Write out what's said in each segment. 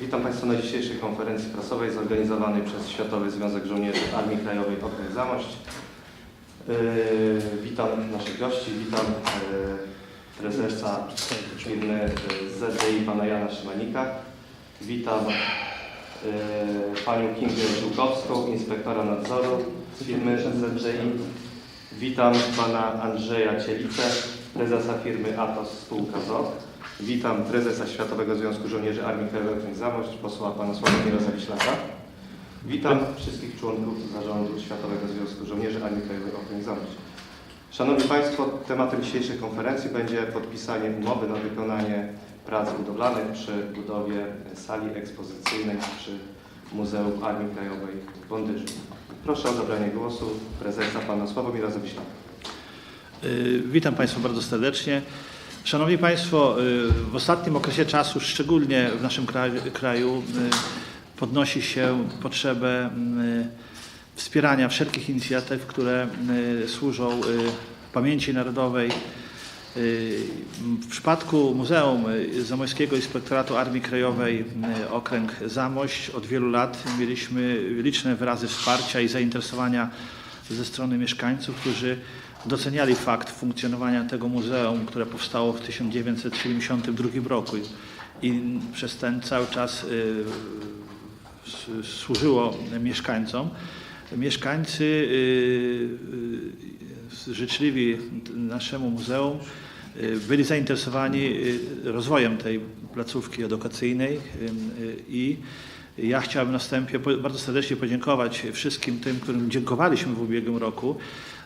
Witam Państwa na dzisiejszej konferencji prasowej zorganizowanej przez Światowy Związek Żołnierzy Armii Krajowej Okręg Zamość. Yy, witam naszych gości, witam yy, prezesa firmy yy, ZDI pana Jana Szymanika. Witam yy, panią Kingę Żółkowską, inspektora nadzoru firmy ZDI. Witam pana Andrzeja Cielicę, prezesa firmy Atos Spółka ZOO. Witam prezesa Światowego Związku Żołnierzy Armii Krajowej Zamość, posła pana Sławomira Zawiślaka. Witam wszystkich członków zarządu Światowego Związku Żołnierzy Armii Krajowej Okręg Zamość. Szanowni Państwo, tematem dzisiejszej konferencji będzie podpisanie umowy na wykonanie prac budowlanych przy budowie sali ekspozycyjnej przy Muzeum Armii Krajowej w Bondyrzu. Proszę o zabranie głosu prezesa pana Sławomira Zawiślaka. Y, Witam Państwa bardzo serdecznie. Szanowni Państwo, y, w ostatnim okresie czasu, szczególnie w naszym kraju, y, podnosi się potrzebę y, wspierania wszelkich inicjatyw, które służą pamięci narodowej. W przypadku Muzeum Zamojskiego Inspektoratu Armii Krajowej Okręg Zamość od wielu lat mieliśmy liczne wyrazy wsparcia i zainteresowania ze strony mieszkańców, którzy doceniali fakt funkcjonowania tego muzeum, które powstało w 1972 roku i- przez ten cały czas y, służyło mieszkańcom. Mieszkańcy y, y, życzliwi naszemu muzeum byli zainteresowani rozwojem tej placówki edukacyjnej i ja chciałbym na wstępie bardzo serdecznie podziękować wszystkim tym, którym dziękowaliśmy w ubiegłym roku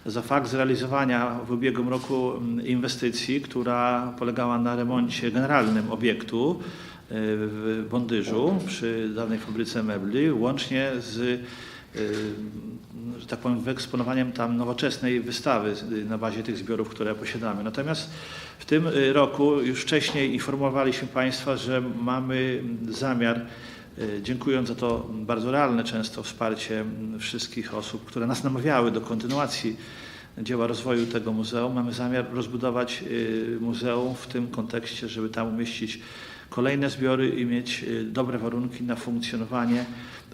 za fakt zrealizowania w ubiegłym roku mm, inwestycji, która polegała na remoncie generalnym obiektu y, w Bondyżu przy dawnej fabryce mebli, łącznie z y, że tak powiem, wyeksponowaniem tam nowoczesnej wystawy na bazie tych zbiorów, które posiadamy. Natomiast w tym y, roku już wcześniej informowaliśmy Państwa, że mamy zamiar, dziękując za to bardzo realne często wsparcie wszystkich osób, które nas namawiały do kontynuacji dzieła rozwoju tego muzeum, mamy zamiar rozbudować y, muzeum w tym kontekście, żeby tam umieścić kolejne zbiory i mieć y, dobre warunki na funkcjonowanie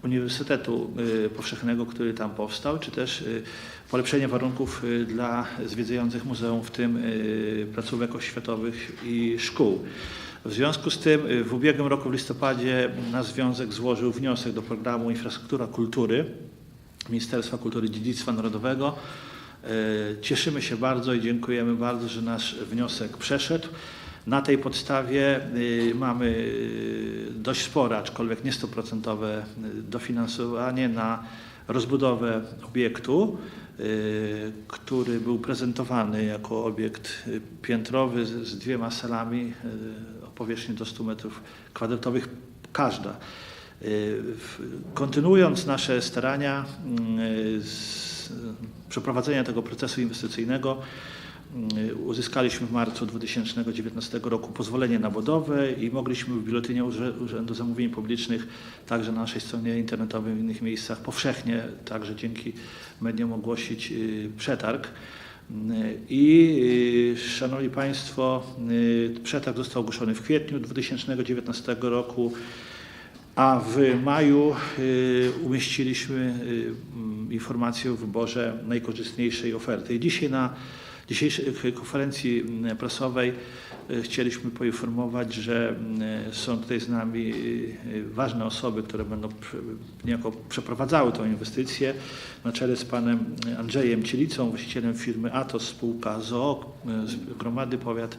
Uniwersytetu Powszechnego, który tam powstał, czy też polepszenie warunków dla zwiedzających muzeum, w tym placówek oświatowych i szkół. W związku z tym y, w ubiegłym roku w listopadzie nasz związek złożył wniosek do programu Infrastruktura Kultury Ministerstwa Kultury i Dziedzictwa Narodowego. E, Cieszymy się bardzo i dziękujemy bardzo, że nasz wniosek przeszedł. Na tej podstawie y, mamy y, dość spore, aczkolwiek nie stuprocentowe y, dofinansowanie na rozbudowę obiektu, y, który był prezentowany jako obiekt y, piętrowy z, dwiema salami y, powierzchni do 100 metrów kwadratowych każda. Y, Kontynuując nasze starania y, z przeprowadzenia tego procesu inwestycyjnego, y, uzyskaliśmy w marcu 2019 roku pozwolenie na budowę i mogliśmy w Biuletynie Urzędu Zamówień Publicznych, także na naszej stronie internetowej w innych miejscach powszechnie, także dzięki mediom ogłosić przetarg. I y, Szanowni Państwo, y, przetarg został ogłoszony w kwietniu 2019 roku. A w maju y, umieściliśmy mm, informację o wyborze najkorzystniejszej oferty. I dzisiaj na dzisiejszej konferencji mm, prasowej y, chcieliśmy poinformować, że mm, są tutaj z nami y, ważne osoby, które będą prze- niejako przeprowadzały tę inwestycję na czele z panem Andrzejem Cielicą, właścicielem firmy Atos, spółka ZOO, Gromady Powiat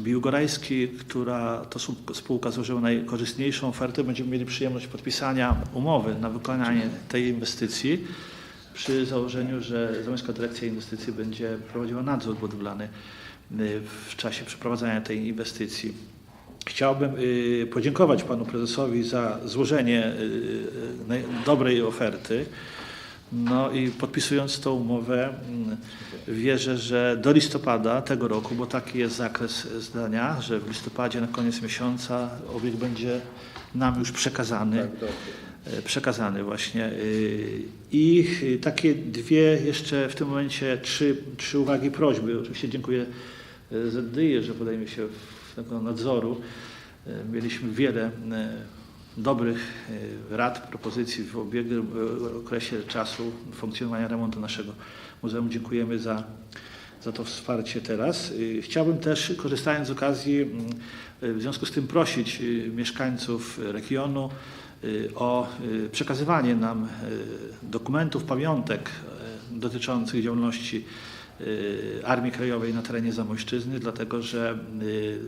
Biłgorajski, która to spółka złożyła najkorzystniejszą ofertę. Będziemy mieli przyjemność podpisania umowy na wykonanie tej inwestycji przy założeniu, że Zamojska Dyrekcja Inwestycji będzie prowadziła nadzór budowlany y, w czasie przeprowadzania tej inwestycji. Chciałbym y, podziękować panu prezesowi za złożenie y, dobrej oferty. No i podpisując tą umowę, mm, wierzę, że do listopada tego roku, bo taki jest zakres zdania, że w listopadzie na koniec miesiąca obiekt będzie nam już przekazany. e, Przekazany właśnie. y, I y, takie dwie jeszcze w tym momencie trzy, trzy uwagi, prośby. Oczywiście dziękuję e, ZDI, że podejmie się tego nadzoru. E, Mieliśmy wiele e, dobrych e, rad, propozycji w e, okresie czasu funkcjonowania remontu naszego muzeum. Dziękujemy za, za to wsparcie teraz. Chciałbym też, korzystając z okazji, mm, w związku z tym prosić mieszkańców regionu o y, przekazywanie nam y, dokumentów, pamiątek y, dotyczących działalności y, Armii Krajowej na terenie Zamojszczyzny, dlatego że y,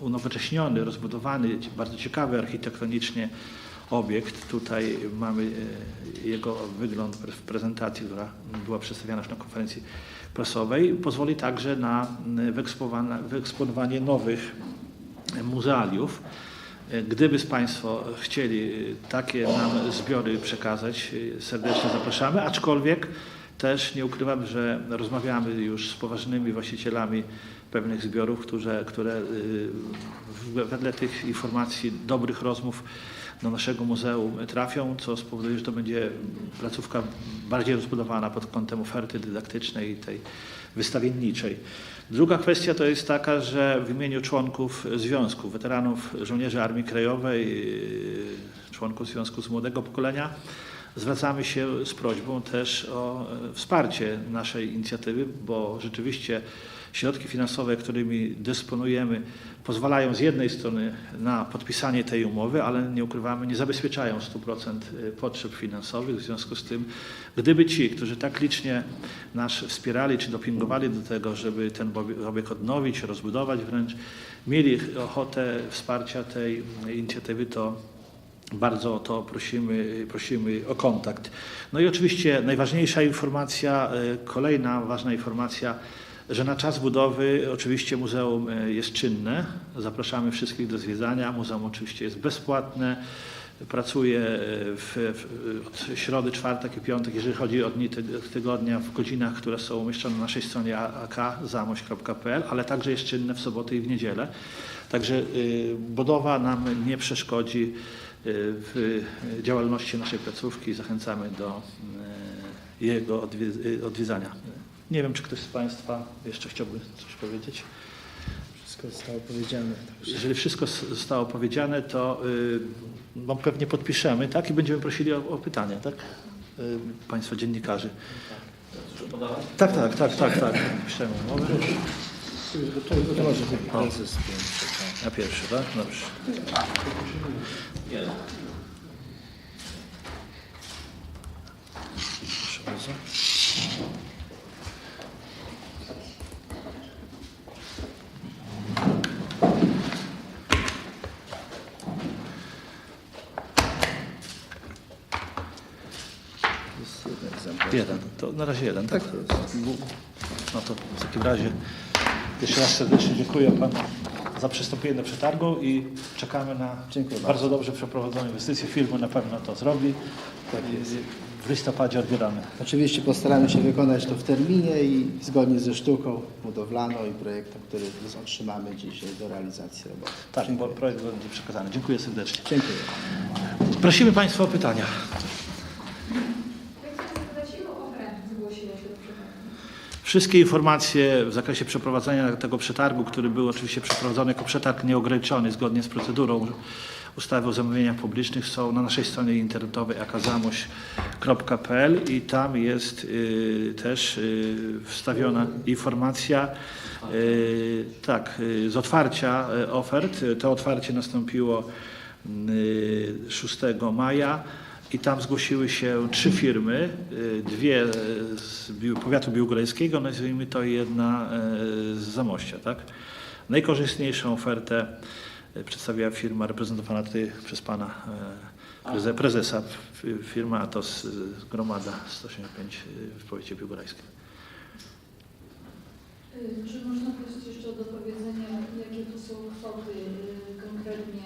unowocześniony, rozbudowany, bardzo ciekawy architektonicznie obiekt. Tutaj mamy jego wygląd w prezentacji, która była przedstawiana już na konferencji prasowej. Pozwoli także na wyeksponowanie nowych muzealiów. Gdyby Państwo chcieli e, takie nam zbiory przekazać, e, serdecznie zapraszamy, aczkolwiek też nie ukrywam, że rozmawiamy już z poważnymi właścicielami pewnych zbiorów, które, które y, wedle tych informacji, dobrych rozmów do naszego muzeum trafią, co spowoduje, że to będzie placówka bardziej rozbudowana pod kątem oferty dydaktycznej i tej wystawienniczej. Druga kwestia to jest taka, że w imieniu członków związku, weteranów żołnierzy Armii Krajowej, y, członków Związku z Młodego Pokolenia, zwracamy się z prośbą też o wsparcie naszej inicjatywy, bo rzeczywiście środki finansowe, którymi dysponujemy, pozwalają z jednej strony na podpisanie tej umowy, ale nie ukrywamy, nie zabezpieczają 100% potrzeb finansowych. W związku z tym, gdyby ci, którzy tak licznie nas wspierali czy dopingowali do tego, żeby ten obie- obiekt odnowić, rozbudować wręcz, mieli ochotę wsparcia tej inicjatywy, to bardzo o to prosimy, prosimy o kontakt. No i oczywiście najważniejsza informacja, kolejna ważna informacja, że na czas budowy oczywiście muzeum e, jest czynne. Zapraszamy wszystkich do zwiedzania. Muzeum oczywiście jest bezpłatne. Pracuje e, w, w, od środy, czwartek i piątek, jeżeli chodzi o dni tyg- tygodnia, w godzinach, które są umieszczone na naszej stronie akzamość.pl, ale także jest czynne w soboty i w niedzielę. Także y, budowa nam nie przeszkodzi w działalności naszej placówki. Zachęcamy do jego odwie- odwiedzania. Nie wiem, czy ktoś z Państwa jeszcze chciałby coś powiedzieć. Wszystko zostało powiedziane. Także Jeżeli wszystko zostało powiedziane, to y, no, pewnie podpiszemy, tak? I będziemy prosili o, o pytania, tak? Y, Państwa dziennikarzy. Tak, tak, tak, tak, tak. Piszemy umowę. to, może prezes pierwszy. tak. Na pierwszy, tak? Dobrze. Proszę bardzo. To jest jeden egzemplarz. Jeden. To na razie jeden, tak? Tak. No to w takim razie jeszcze raz serdecznie dziękuję Panu za przystąpienie do przetargu i czekamy na Dziękuję bardzo dobrze przeprowadzoną inwestycję. Firma na pewno to zrobi. Tak. W listopadzie odbieramy. Oczywiście postaramy się wykonać to w terminie i zgodnie ze sztuką budowlaną i projektem, który otrzymamy dzisiaj do realizacji roboty. Tak, bo projekt będzie przekazany. Dziękuję serdecznie. Dziękuję. Prosimy Państwa o pytania. Jak chcę zapytać, ilu okrętów zgłosiło się do przetargu? Wszystkie informacje w zakresie przeprowadzenia tego przetargu, który był oczywiście przeprowadzony jako przetarg nieograniczony zgodnie z procedurą ustawy o zamówieniach publicznych są na naszej stronie internetowej akazamość.pl i tam jest y, też y, wstawiona informacja y, tak, y, z otwarcia y, ofert. To otwarcie nastąpiło y, 6 maja. I tam zgłosiły się trzy firmy, y, dwie z powiatu biłgorajskiego, nazwijmy to, i jedna y, z Zamościa. Tak? Najkorzystniejszą ofertę y, przedstawiła firma reprezentowana tutaj przez pana preze- prezesa, firma Atos Gromada 185 w powiecie biłgorajskim. Czy można prosić jeszcze o dopowiedzenie, jakie to są kwoty konkretnie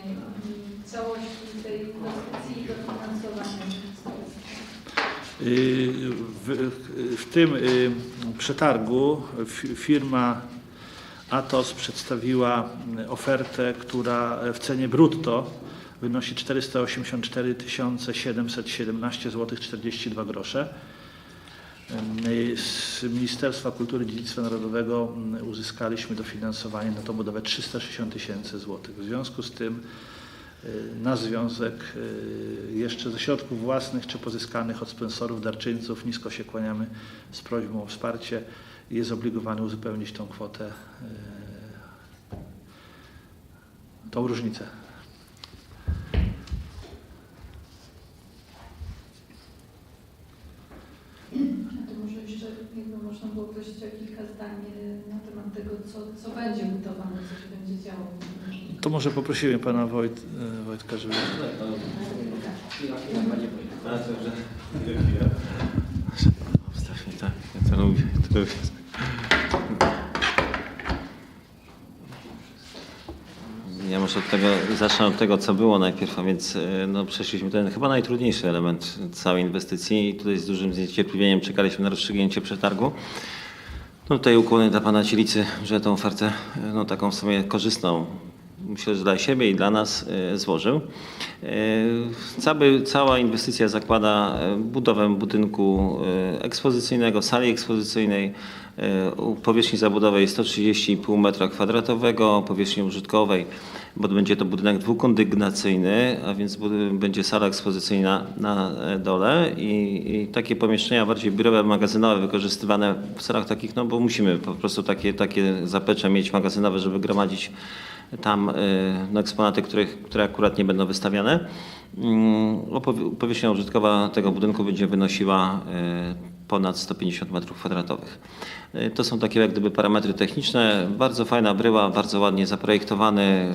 całości tej inwestycji i dofinansowania W, w tym y, przetargu fi- firma Atos przedstawiła y, ofertę, która w cenie brutto wynosi 484 717 zł 42 grosze. Y, Z Ministerstwa Kultury i Dziedzictwa Narodowego uzyskaliśmy dofinansowanie na tą budowę 360 tysięcy złotych. W związku z tym na związek y, jeszcze ze środków własnych czy pozyskanych od sponsorów, darczyńców. Nisko się kłaniamy z prośbą o wsparcie i jest zobligowany uzupełnić tą kwotę, y, tą różnicę. Można było prosić o kilka zdań na temat tego, co, co będzie budowane, co się będzie działo. To może poprosimy pana Wojt, y, Wojtka, żeby... Wstawmy tak, ja to lubię. To lubię. Ja może od tego, zacznę od tego, co było najpierw, a więc e, no, przeszliśmy ten chyba najtrudniejszy element całej inwestycji i tutaj z dużym zniecierpliwieniem czekaliśmy na rozstrzygnięcie przetargu. No tutaj ukłony dla pana Cielicy, że tą ofertę, e, no taką w sumie korzystną, myślę, że dla siebie i dla nas e, złożył. E, Cały, cała inwestycja zakłada e, budowę budynku ekspozycyjnego, sali ekspozycyjnej, powierzchni zabudowej 130,5 m2, powierzchni użytkowej, bo będzie to budynek dwukondygnacyjny, a więc będzie sala ekspozycyjna na dole i, i takie pomieszczenia bardziej biurowe, magazynowe wykorzystywane w celach takich, no bo musimy po prostu takie, takie mieć magazynowe, żeby gromadzić tam y, no, eksponaty, których, które akurat nie będą wystawiane. Mm, Powierzchnia użytkowa tego budynku będzie wynosiła y, ponad 150 m2. Y, To są takie jak gdyby parametry techniczne. Bardzo fajna bryła, bardzo ładnie zaprojektowany.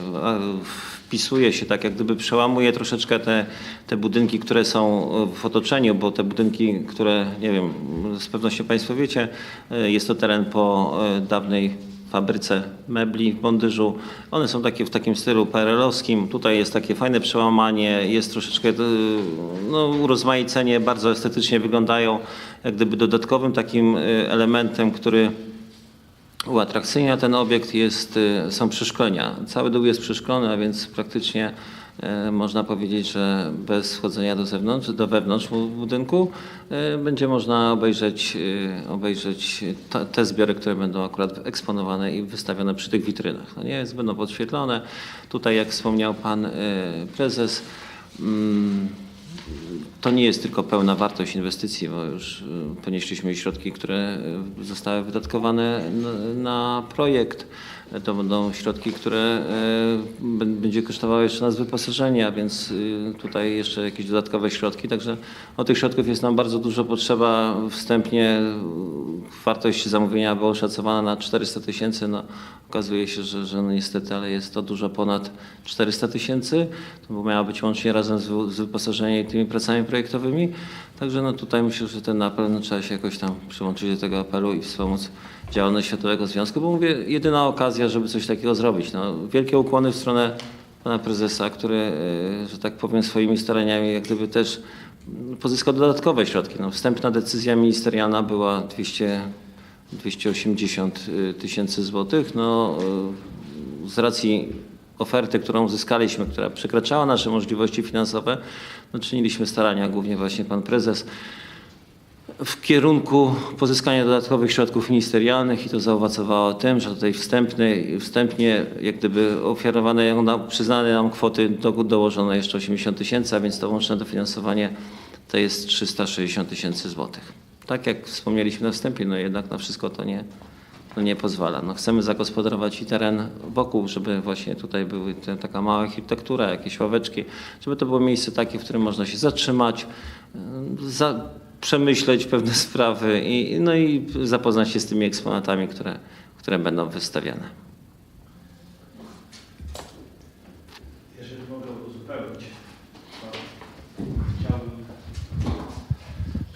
Wpisuje się tak, jak gdyby przełamuje troszeczkę te, te budynki, które są w otoczeniu, bo te budynki, które, nie wiem, z pewnością Państwo wiecie, jest to teren po dawnej fabryce mebli w Bondyżu. One są takie w takim stylu PRL-owskim. Tutaj jest takie fajne przełamanie, jest troszeczkę y, no, urozmaicenie, bardzo estetycznie wyglądają. Jak gdyby dodatkowym takim y, elementem, który uatrakcyjnia ten obiekt jest, y, są przeszklenia. Cały dół jest przeszklony, a więc praktycznie e, można powiedzieć, że bez wchodzenia do zewnątrz, do wewnątrz bu- budynku e, będzie można obejrzeć, e, obejrzeć te zbiory, które będą akurat eksponowane i wystawione przy tych witrynach. No nie, będą podświetlone. Tutaj, jak wspomniał pan e, prezes, mm, to nie jest tylko pełna wartość inwestycji, bo już ponieśliśmy środki, które zostały wydatkowane na projekt. To będą środki, które b- będzie kosztowało jeszcze nas wyposażenie, a więc y, tutaj jeszcze jakieś dodatkowe środki. Także o tych środków jest nam bardzo dużo potrzeba. Wstępnie wartość zamówienia była oszacowana na 400 tysięcy. No, okazuje się, że, że no niestety, ale jest to dużo ponad 400 tysięcy. To bo miało być łącznie razem z, z wyposażeniem i tymi pracami projektowymi. Także no tutaj myślę, że ten apel no, trzeba się jakoś tam przyłączyć do tego apelu i wspomóc działalność Światowego Związku, bo mówię, jedyna okazja, żeby coś takiego zrobić. No, wielkie ukłony w stronę pana prezesa, który, e, że tak powiem, swoimi staraniami jak gdyby też pozyskał dodatkowe środki. No, wstępna decyzja ministerialna była 200, 280 y, tysięcy złotych. No, y, z racji oferty, którą uzyskaliśmy, która przekraczała nasze możliwości finansowe, no, czyniliśmy starania, głównie właśnie pan prezes, w kierunku pozyskania dodatkowych środków ministerialnych i to zaowocowało tym, że do tej wstępnej, wstępnie jak gdyby ofiarowane, przyznane nam kwoty do, dołożono jeszcze 80 tysięcy, a więc to łączne dofinansowanie to jest 360 tysięcy złotych. Tak jak wspomnieliśmy na wstępie, no jednak na wszystko to nie, to nie pozwala. No chcemy zagospodarować i teren wokół, żeby właśnie tutaj były te, taka mała architektura, jakieś ławeczki, żeby to było miejsce takie, w którym można się zatrzymać, za, przemyśleć pewne sprawy i, no i zapoznać się z tymi eksponatami, które, które będą wystawiane.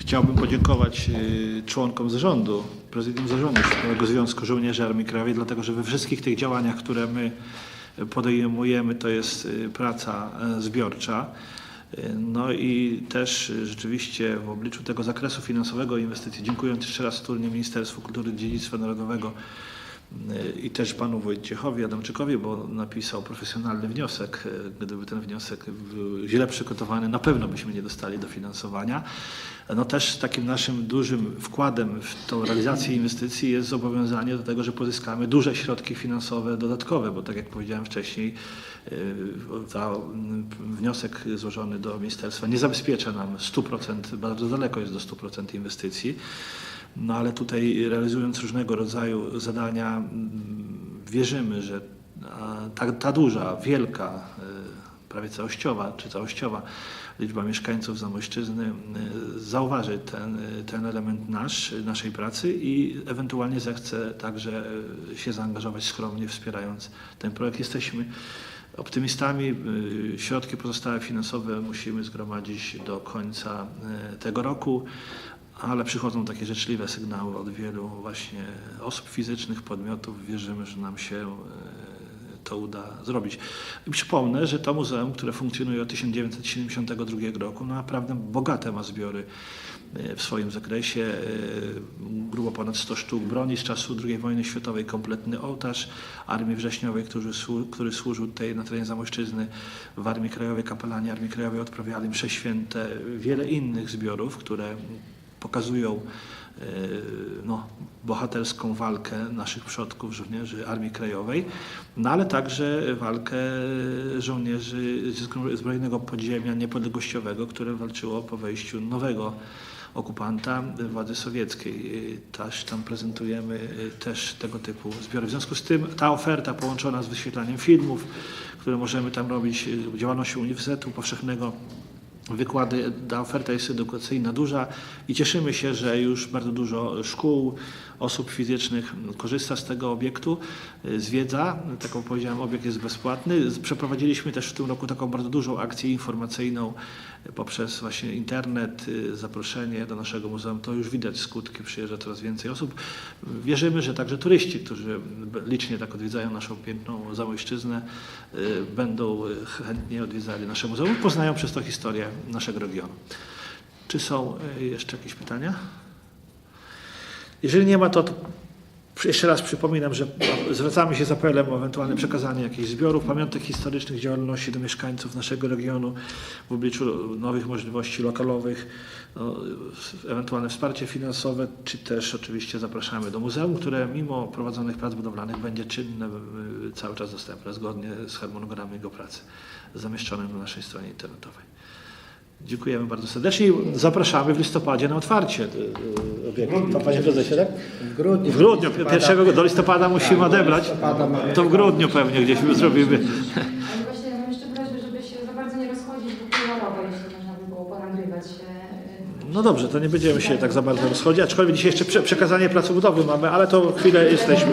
Chciałbym, podziękować y, członkom zarządu, prezydium zarządu Światowego Związku Żołnierzy Armii Krajowej, dlatego że we wszystkich tych działaniach, które my podejmujemy, to jest y, praca e, zbiorcza. No i też y, rzeczywiście w obliczu tego zakresu finansowego inwestycji, dziękując jeszcze raz wspólnie Ministerstwu Kultury i Dziedzictwa Narodowego y, i też panu Wojciechowi Adamczykowi, bo napisał profesjonalny wniosek. Y, Gdyby ten wniosek był źle przygotowany, na pewno byśmy nie dostali dofinansowania. No też takim naszym dużym wkładem w tą realizację inwestycji jest zobowiązanie do tego, że pozyskamy duże środki finansowe dodatkowe, bo tak jak powiedziałem wcześniej, ta, mm, wniosek złożony do ministerstwa nie zabezpiecza nam 100%, bardzo daleko jest do 100% inwestycji. No ale tutaj realizując różnego rodzaju zadania, mm, wierzymy, że ta, ta duża, wielka, y, prawie całościowa czy całościowa liczba mieszkańców Zamojszczyzny y, zauważy ten, y, ten element nasz, naszej pracy i ewentualnie zechce także y, się zaangażować skromnie, wspierając ten projekt. Jesteśmy optymistami. Y, Środki pozostałe finansowe musimy zgromadzić do końca y, tego roku, ale przychodzą takie życzliwe sygnały od wielu właśnie osób fizycznych, podmiotów. Wierzymy, że nam się y, to uda zrobić. Przypomnę, że to muzeum, które funkcjonuje od 1972 roku, naprawdę bogate ma zbiory e, w swoim zakresie. e, Grubo ponad 100 sztuk broni z czasu II wojny światowej, kompletny ołtarz Armii Wrześniowej, który, który służył tutaj na terenie Zamojszczyzny w Armii Krajowej, kapelani Armii Krajowej odprawiali msze święte. Wiele innych zbiorów, które pokazują no, bohaterską walkę naszych przodków, żołnierzy Armii Krajowej, no ale także walkę żołnierzy zbrojnego podziemia niepodległościowego, które walczyło po wejściu nowego okupanta władzy sowieckiej. E, Też tam prezentujemy e, też tego typu zbiory. W związku z tym ta oferta połączona z wyświetlaniem filmów, które możemy tam robić, e, działalnością Uniwersytetu Powszechnego, wykłady, ta oferta jest edukacyjna duża i cieszymy się, że już bardzo dużo szkół, osób fizycznych korzysta z tego obiektu, y, zwiedza. Tak jak powiedziałem, obiekt jest bezpłatny. Przeprowadziliśmy też w tym roku taką bardzo dużą akcję informacyjną y, poprzez właśnie internet, y, zaproszenie do naszego muzeum. To już widać skutki, przyjeżdża coraz więcej osób. Wierzymy, że także turyści, którzy licznie tak odwiedzają naszą piękną Zamojszczyznę, będą chętnie odwiedzali nasze muzeum, poznają przez to historię naszego regionu. Czy są jeszcze jakieś pytania? Jeżeli nie ma, to, to jeszcze raz przypominam, że zwracamy się z apelem o ewentualne przekazanie jakichś zbiorów, pamiątek historycznych działalności do mieszkańców naszego regionu w obliczu nowych możliwości lokalowych, no, ewentualne wsparcie finansowe, czy też oczywiście zapraszamy do muzeum, które mimo prowadzonych prac budowlanych będzie czynne, cały czas dostępne zgodnie z harmonogramem jego pracy zamieszczonym na naszej stronie internetowej. Dziękujemy bardzo serdecznie i zapraszamy w listopadzie na otwarcie y, y, obiektu. To panie prezesie, tak? W grudniu. W grudniu, listopada- pierwszego do listopada musimy odebrać. listopada mamy- To w grudniu pewnie gdzieś zrobimy. Ale właśnie ja mam jeszcze prośbę, żeby się za bardzo nie rozchodzić, bo kolorowo, jeśli można by było ponagrywać. e, No dobrze, to nie będziemy się tak za bardzo rozchodzić, aczkolwiek dzisiaj jeszcze prze- przekazanie placu budowy mamy, ale to chwilę jesteśmy.